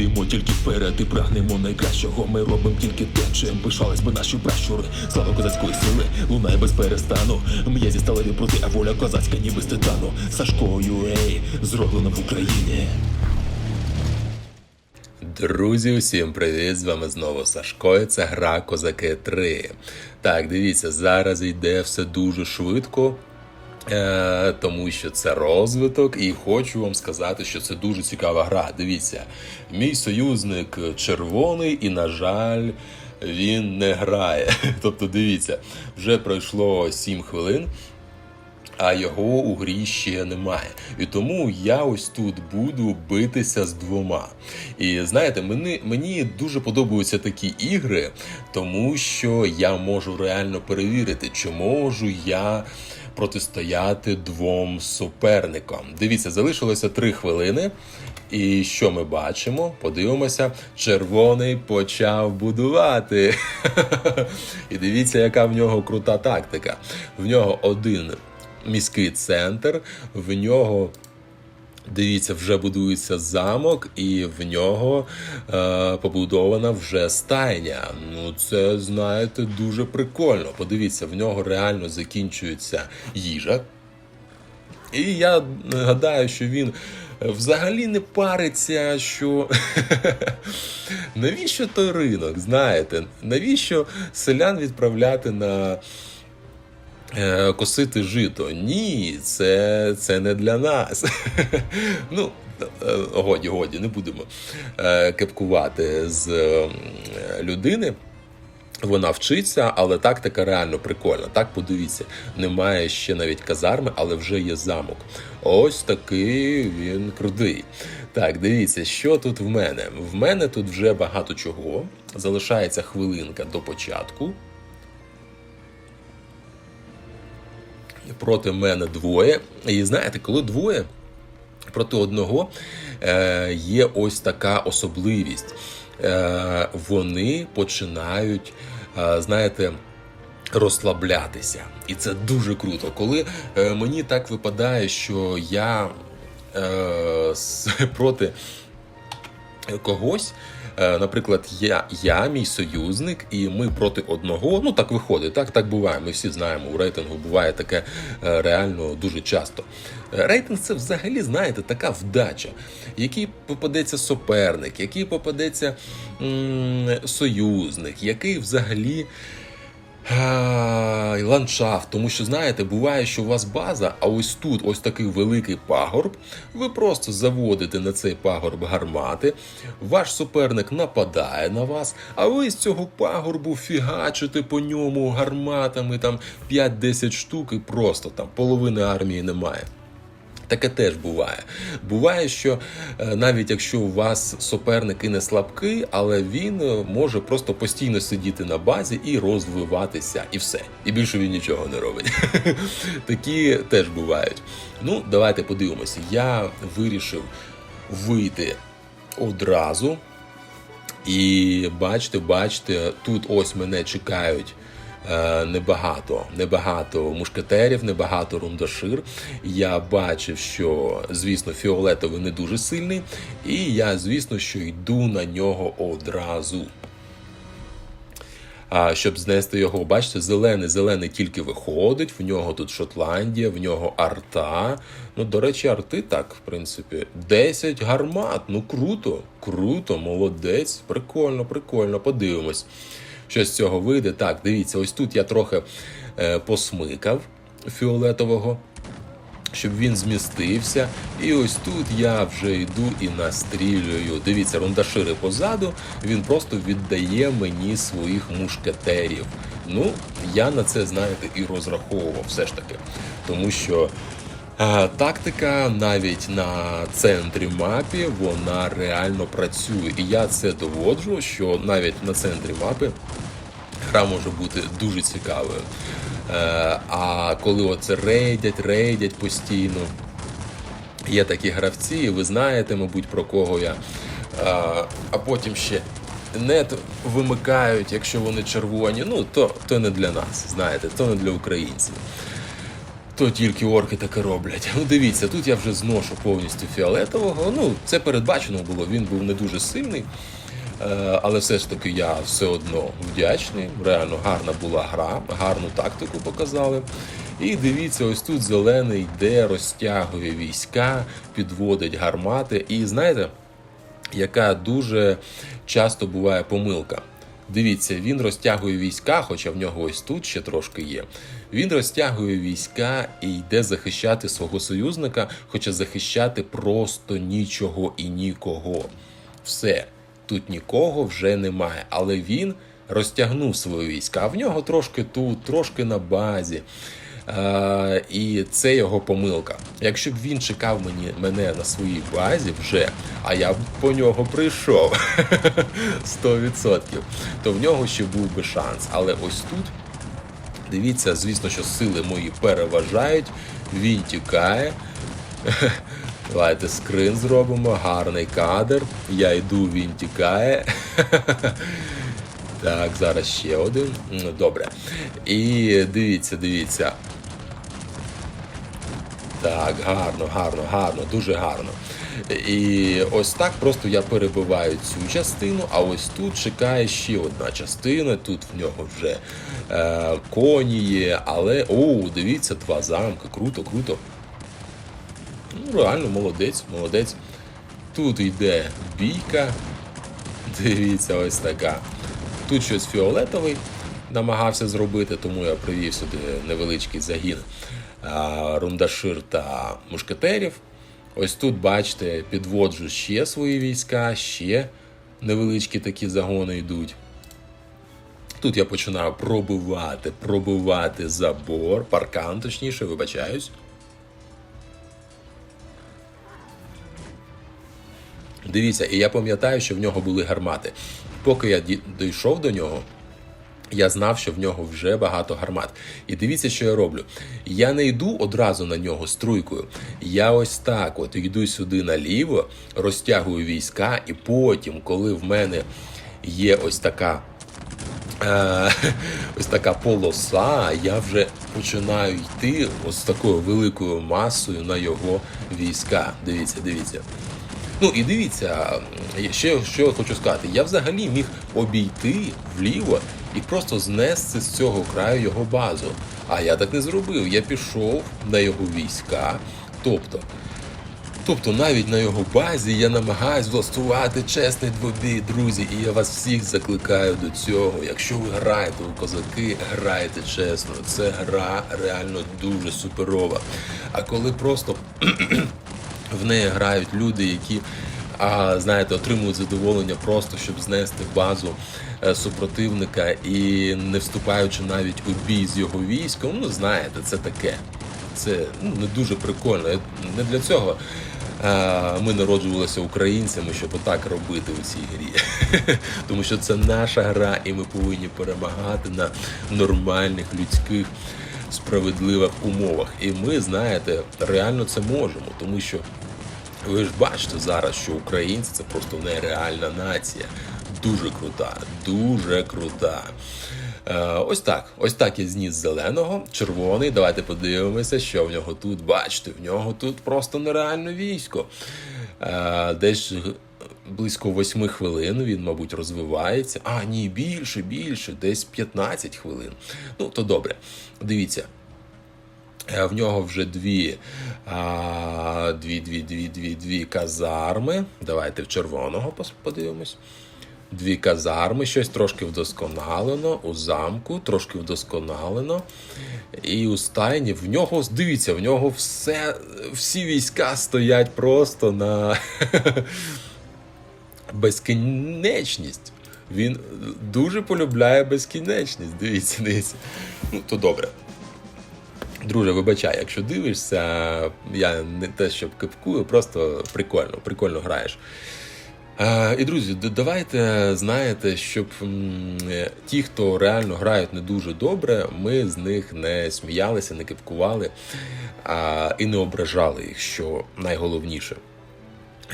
йдемо тільки вперед і прагнемо найкращого. Ми робимо тільки те, чим пишались би наші пращури. Слава козацької сили, лунає без перестану. М'язі сталеві проти, а воля козацька, ніби з титану. Сашкою, ей, зроблено в Україні. Друзі, усім привіт! З вами знову Сашко. і Це гра Козаки 3. Так, дивіться, зараз йде все дуже швидко. Е, тому що це розвиток, і хочу вам сказати, що це дуже цікава гра. Дивіться, мій союзник червоний, і, на жаль, він не грає. Тобто, дивіться, вже пройшло 7 хвилин. А його у грі ще немає. І тому я ось тут буду битися з двома. І знаєте, мені, мені дуже подобаються такі ігри, тому що я можу реально перевірити, чи можу я протистояти двом суперникам. Дивіться, залишилося три хвилини. І що ми бачимо? Подивимося, червоний почав будувати. І дивіться, яка в нього крута тактика. В нього один міський центр, в нього. Дивіться, вже будується замок, і в нього е, побудована вже стайня. Ну, це знаєте дуже прикольно. Подивіться, в нього реально закінчується їжа. І я гадаю, що він взагалі не париться, що навіщо той ринок? Знаєте, навіщо селян відправляти на е, косити жито? Ні, це, це не для нас. ну, е, годі, годі, не будемо е, кепкувати з е, людини. Вона вчиться, але тактика реально прикольна. Так, подивіться, немає ще навіть казарми, але вже є замок. Ось такий він крутий. Так, дивіться, що тут в мене. В мене тут вже багато чого. Залишається хвилинка до початку. Проти мене двоє. І знаєте, коли двоє проти одного е, є ось така особливість. Е, вони починають, е, знаєте, розслаблятися. І це дуже круто. Коли е, мені так випадає, що я е, проти когось. Е, Наприклад, я, я, мій союзник, і ми проти одного. Ну так виходить, так так буває. Ми всі знаємо, у рейтингу буває таке е, реально дуже часто. Е, Рейтинг це взагалі, знаєте, така вдача. Який попадеться суперник, який попадеться м, союзник, який взагалі. І ландшафт, тому що знаєте, буває, що у вас база, а ось тут ось такий великий пагорб. Ви просто заводите на цей пагорб гармати, ваш суперник нападає на вас, а ви з цього пагорбу фігачите по ньому гарматами там 5-10 штук, і просто там половини армії немає. Таке теж буває. Буває, що е, навіть якщо у вас суперник і не слабкий, але він е, може просто постійно сидіти на базі і розвиватися, і все. І більше він нічого не робить. Такі теж бувають. Ну, давайте подивимося. Я вирішив вийти одразу. І бачите, бачите, тут ось мене чекають небагато, небагато мушкетерів, небагато рундашир. Я бачив, що, звісно, фіолетовий не дуже сильний, і я, звісно, що йду на нього одразу. А щоб знести його, бачите, зелений, зелений тільки виходить. В нього тут Шотландія, в нього арта. Ну, до речі, арти так, в принципі. 10 гармат. Ну круто, круто, молодець. Прикольно, прикольно. Подивимось, що з цього вийде. Так, дивіться, ось тут я трохи е, посмикав фіолетового. Щоб він змістився, і ось тут я вже йду і настрілюю. Дивіться, рундашири позаду. Він просто віддає мені своїх мушкетерів. Ну, я на це, знаєте, і розраховував все ж таки. Тому що тактика навіть на центрі мапі вона реально працює. І я це доводжу, що навіть на центрі мапи гра може бути дуже цікавою. Е, а коли оце рейдять, рейдять постійно, є такі гравці, і ви знаєте, мабуть, про кого я. А, а потім ще нет вимикають, якщо вони червоні. Ну, то, то не для нас, знаєте, то не для українців. То тільки орки таке роблять. Ну, дивіться, тут я вже зношу повністю фіолетового. Ну, це передбачено було, він був не дуже сильний. Е, Але все ж таки я все одно вдячний. Реально гарна була гра, гарну тактику показали. І дивіться, ось тут зелений йде, розтягує війська, підводить гармати. І знаєте, яка дуже часто буває помилка. Дивіться, він розтягує війська, хоча в нього ось тут ще трошки є. Він розтягує війська і йде захищати свого союзника, хоча захищати просто нічого і нікого. Все, тут нікого вже немає. Але він розтягнув свої війська. В нього трошки тут, трошки на базі. Е, і це його помилка. Якщо б він чекав мені, мене на своїй базі вже, а я б по нього прийшов 100%, то в нього ще був би шанс. Але ось тут, дивіться, звісно, що сили мої переважають, він тікає. Давайте скрин зробимо, гарний кадр. Я йду, він тікає. Так, зараз ще один. Добре. І дивіться, дивіться. Так, гарно, гарно, гарно, дуже гарно. І ось так просто я перебиваю цю частину, а ось тут чекає ще одна частина. Тут в нього вже е, коні є, але о, дивіться, два замки. Круто, круто. Ну, реально, молодець, молодець. Тут йде бійка. Дивіться, ось така. Тут щось фіолетовий намагався зробити, тому я привів сюди невеличкий загін рундашир та мушкетерів. Ось тут, бачите, підводжу ще свої війська, ще невеличкі такі загони йдуть. Тут я починаю пробивати, пробивати забор, паркан, точніше, вибачаюсь. Дивіться, і я пам'ятаю, що в нього були гармати. Поки я дійшов до нього, я знав, що в нього вже багато гармат. І дивіться, що я роблю. Я не йду одразу на нього струйкою. Я ось так от йду сюди наліво, розтягую війська, і потім, коли в мене є ось така. е, Ось така полоса, я вже починаю йти ось такою великою масою на його війська. Дивіться, дивіться. Ну і дивіться, ще що я хочу сказати, я взагалі міг обійти вліво і просто знести з цього краю його базу. А я так не зробив. Я пішов на його війська. Тобто, тобто навіть на його базі я намагаюсь влаштувати чесний двобій, друзі, і я вас всіх закликаю до цього. Якщо ви граєте у козаки, грайте чесно. Це гра реально дуже суперова. А коли просто в неї грають люди, які, а, знаєте, отримують задоволення просто, щоб знести базу е, супротивника і не вступаючи навіть у бій з його військом, ну знаєте, це таке. Це ну, не дуже прикольно. Не для цього е, ми народжувалися українцями, щоб отак робити у цій грі. Тому що це наша гра, і ми повинні перемагати на нормальних людських справедливих умовах. І ми, знаєте, реально це можемо, тому що ви ж бачите зараз, що українці це просто нереальна нація. Дуже крута, дуже крута. Е, ось так. Ось так я зніс зеленого, червоний. Давайте подивимося, що в нього тут. Бачите, в нього тут просто нереальне військо. Е, десь близько 8 хвилин він, мабуть, розвивається. А, ні, більше, більше, десь 15 хвилин. Ну, то добре. Дивіться. Е, В нього вже дві, а, дві, дві, дві, дві, дві казарми. Давайте в червоного подивимось. Дві казарми, щось трошки вдосконалено, у замку, трошки вдосконалено. І у стайні в нього, дивіться, в нього все, всі війська стоять просто на безкінечність. Він дуже полюбляє безкінечність. Дивіться, дивіться. Ну, то добре. Друже, вибачай, якщо дивишся, я не те, щоб кипкую, просто прикольно, прикольно граєш. Е, І друзі, давайте знаєте, щоб ті, хто реально грають не дуже добре, ми з них не сміялися, не кипкували і не ображали їх, що найголовніше.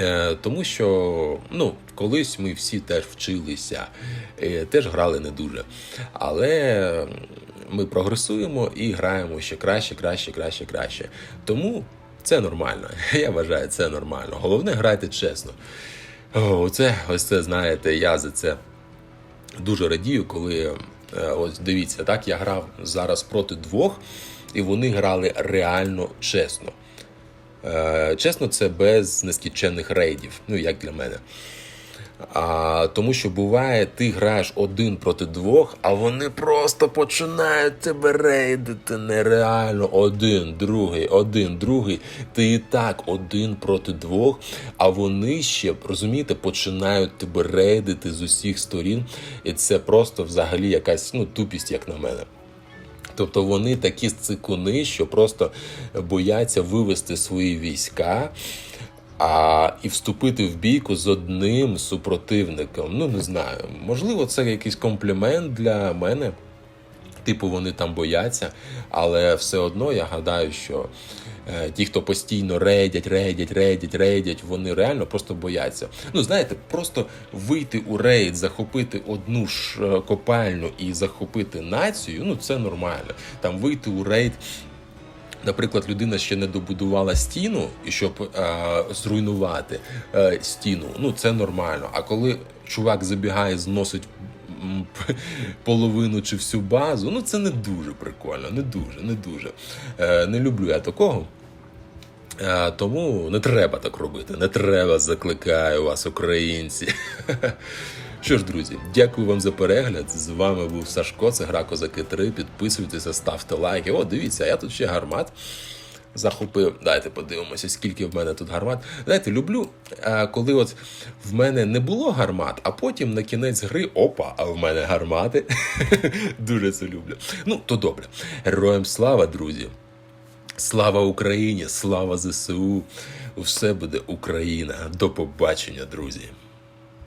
Е, Тому що ну, колись ми всі теж вчилися, е, теж грали не дуже. Але ми прогресуємо і граємо ще краще, краще, краще, краще. Тому це нормально. Я вважаю, це нормально. Головне, грайте чесно. Оце, ось це, знаєте, я за це дуже радію, коли е, ось дивіться, так я грав зараз проти двох, і вони грали реально чесно. Е, Чесно, це без нескінченних рейдів, ну як для мене. А, тому що буває, ти граєш один проти двох, а вони просто починають тебе рейдити нереально. Один, другий, один, другий. Ти і так один проти двох, а вони ще, розумієте, починають тебе рейдити з усіх сторін. І це просто взагалі якась ну, тупість, як на мене. Тобто вони такі цикуни, що просто бояться вивести свої війська а, і вступити в бійку з одним супротивником. Ну, не знаю. Можливо, це якийсь комплімент для мене. Типу, вони там бояться, але все одно я гадаю, що е, ті, хто постійно рейдять, рейдять, рейдять, рейдять, вони реально просто бояться. Ну, знаєте, просто вийти у рейд, захопити одну ж е, копальню і захопити націю, ну це нормально. Там вийти у рейд. Наприклад, людина ще не добудувала стіну, і щоб е, зруйнувати е, стіну, ну це нормально. А коли чувак забігає, зносить половину чи всю базу, ну це не дуже прикольно, не дуже, не дуже. Е, не люблю я такого. Е, тому не треба так робити. Не треба, закликаю вас, українці. Що ж, друзі, дякую вам за перегляд. З вами був Сашко, це гра Козаки 3. Підписуйтеся, ставте лайки. О, дивіться, я тут ще гармат захопив. Дайте подивимося, скільки в мене тут гармат. Знаєте, люблю, е, коли от в мене не було гармат, а потім на кінець гри опа, а в мене гармати. Дуже це люблю. Ну, то добре. Героям слава, друзі! Слава Україні! Слава ЗСУ! Все буде Україна! До побачення, друзі!